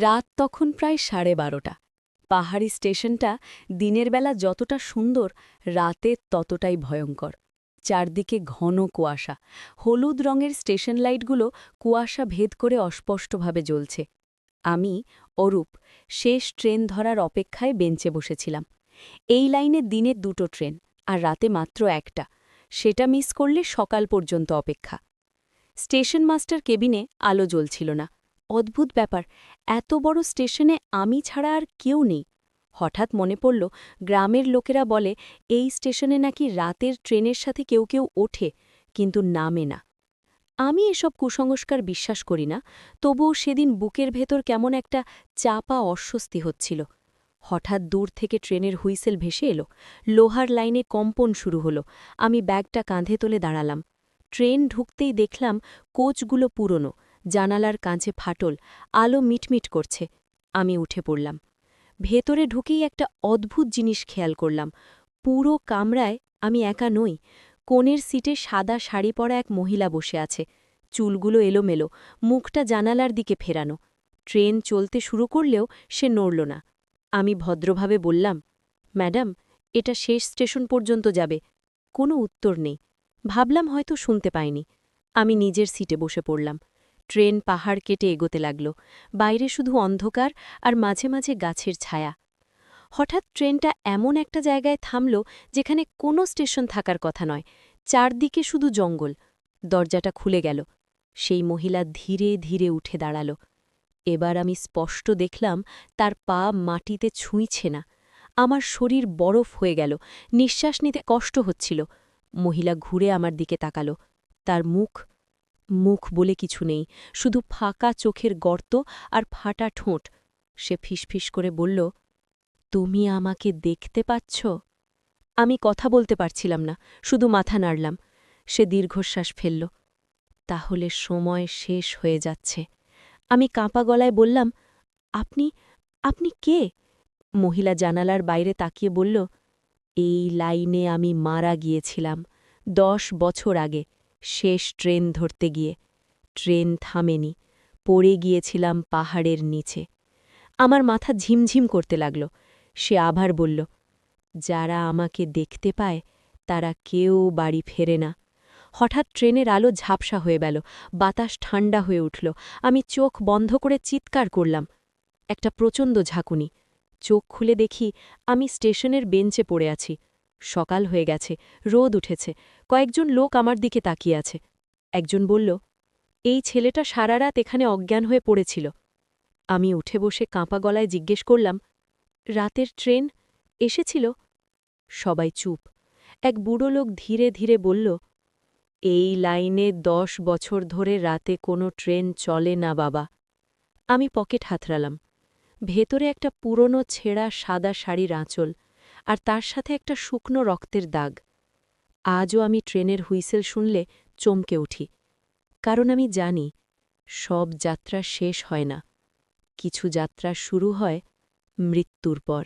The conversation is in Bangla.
রাত তখন প্রায় সাড়ে বারোটা। পাহাড়ি স্টেশনটা দিনের বেলা যতটা সুন্দর, রাতে ততটাই ভয়ঙ্কর। চারদিকে ঘন কুয়াশা। হলুদ রঙের স্টেশন লাইটগুলো কুয়াশা ভেদ করে অস্পষ্টভাবে জ্বলছে। আমি, অরূপ, শেষ ট্রেন ধরার অপেক্ষায় বেঞ্চে বসেছিলাম। এই লাইনে দিনে দুটো ট্রেন, আর রাতে মাত্র একটা। সেটা মিস করলে সকাল পর্যন্ত অপেক্ষা। স্টেশন মাস্টার কেবিনে আলো জ্বলছিল না। অদ্ভুত ব্যাপার, এত বড় স্টেশনে আমি ছাড়া আর কেউ নেই। হঠাৎ মনে পড়ল, গ্রামের লোকেরা বলে, এই স্টেশনে নাকি রাতের ট্রেনের সাথে কেউ কেউ ওঠে, কিন্তু নামে না। আমি এসব কুসংস্কার বিশ্বাস করি না, তবুও সেদিন বুকের ভেতর কেমন একটা চাপা অস্বস্তি হচ্ছিল। হঠাৎ দূর থেকে ট্রেনের হুইসেল ভেসে এলো, লোহার লাইনে কম্পন শুরু হলো, আমি ব্যাগটা কাঁধে তোলে দাঁড়ালাম। ট্রেন ঢুকতেই দেখলাম কোচগুলো পুরনো জানালার কাঁচে ফাটল, আলো মিটমিট করছে। আমি উঠে পড়লাম। ভেতরে ঢুকেই একটা অদ্ভুত জিনিস খেয়াল করলাম। পুরো কামরায় আমি একা নই। কোণের সিটে সাদা শাড়ি পরা এক মহিলা বসে আছে। চুলগুলো এলোমেলো, মুখটা জানালার দিকে ফেরানো। ট্রেন চলতে শুরু করলেও সে নড়ল না। আমি ভদ্রভাবে বললাম, ম্যাডাম, এটা শেষ স্টেশন পর্যন্ত যাবে। কোনো উত্তর নেই। ভাবলাম হয়তো শুনতে পাইনি। আমি নিজের সিটে বসে পড়লাম। ট্রেন পাহাড় কেটে এগোতে লাগল। বাইরে শুধু অন্ধকার আর মাঝে মাঝে গাছের ছায়া। হঠাৎ ট্রেনটা এমন একটা জায়গায় থামল যেখানে কোনো স্টেশন থাকার কথা নয়, চারদিকে শুধু জঙ্গল। দরজাটা খুলে গেল। সেই মহিলা ধীরে ধীরে উঠে দাঁড়াল। এবার আমি স্পষ্ট দেখলাম তার পা মাটিতে ছুঁইছে না। আমার শরীর বরফ হয়ে গেল, নিঃশ্বাস নিতে কষ্ট হচ্ছিল। মহিলা ঘুরে আমার দিকে তাকালো। তার মুখ মুখ বলে কিছু নেই, শুধু ফাঁকা চোখের গর্ত আর ফাটা ঠোঁট। সে ফিসফিস করে বলল, তুমি আমাকে দেখতে পাচ্ছ? আমি কথা বলতে পারছিলাম না, শুধু মাথা নাড়লাম। সে দীর্ঘশ্বাস ফেলল, তাহলে সময় শেষ হয়ে যাচ্ছে। আমি কাঁপা গলায় বললাম, আপনি আপনি কে? মহিলা জানালার বাইরে তাকিয়ে বলল, এই লাইনে আমি মারা গিয়েছিলাম, দশ বছর আগে। শেষ ট্রেন ধরতে গিয়ে। ট্রেন থামেনি, পড়ে গিয়েছিলাম পাহাড়ের নিচে। আমার মাথা ঝিমঝিম করতে লাগল। সে আবার বলল, যারা আমাকে দেখতে পায়, তারা কেউ বাড়ি ফেরে না। হঠাৎ ট্রেনের আলো ঝাপসা হয়ে গেল, বাতাস ঠান্ডা হয়ে উঠল। আমি চোখ বন্ধ করে চিৎকার করলাম। একটা প্রচণ্ড ঝাঁকুনি। চোখ খুলে দেখি, আমি স্টেশনের বেঞ্চে পড়ে আছি। সকাল হয়ে গেছে, রোদ উঠেছে, কয়েকজন লোক আমার দিকে তাকিয়ে আছে। একজন বলল, এই ছেলেটা সারা রাত এখানে অজ্ঞান হয়ে পড়েছিল। আমি উঠে বসে কাঁপা গলায় জিজ্ঞেস করলাম, রাতের ট্রেন এসেছিল? সবাই চুপ। এক বুড়ো লোক ধীরে ধীরে বলল, এই লাইনে দশ বছর ধরে রাতে কোনো ট্রেন চলে না বাবা। আমি পকেট হাতড়ালাম। ভেতরে একটা পুরনো ছেঁড়া সাদা শাড়ির আঁচল আর তার সাথে একটা শুকনো রক্তের দাগ। আজও আমি ট্রেনের হুইসেল শুনলে চমকে উঠি, কারণ আমি জানি সব যাত্রা শেষ হয় না। কিছু যাত্রা শুরু হয় মৃত্যুর পর।